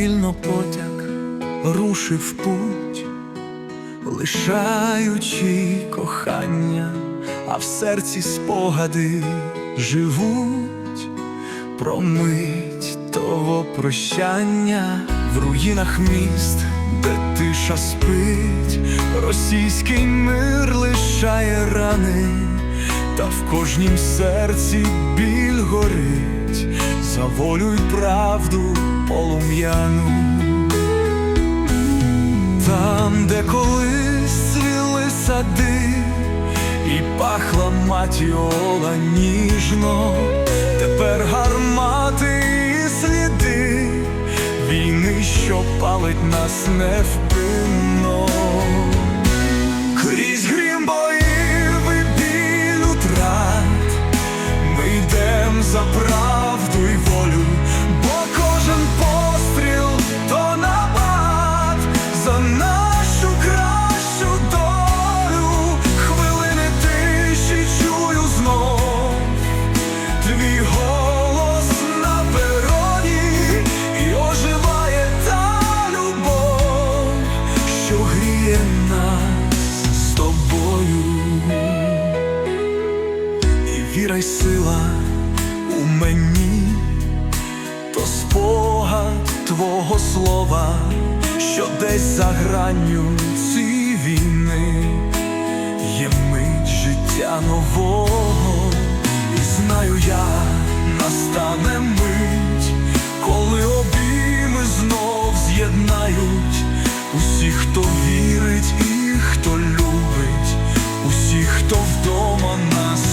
повільно потяг рушив путь, лишаючи кохання, а в серці спогади живуть. Про мить того прощання в руїнах міст, де тиша спить, російський мир лишає рани, та в кожнім серці біль горить, за волю й правду полум'яну. Там, де колись цвіли сади, і пахла матіола ніжно, тепер гармати і сліди війни, що палить нас невпинно. віра й сила у мені, то спогад твого слова, що десь за гранню ці війни, є мить життя нового, і знаю я, настане мить, коли обійми знов з'єднають усіх, хто вірить і хто любить, усіх, хто вдома нас.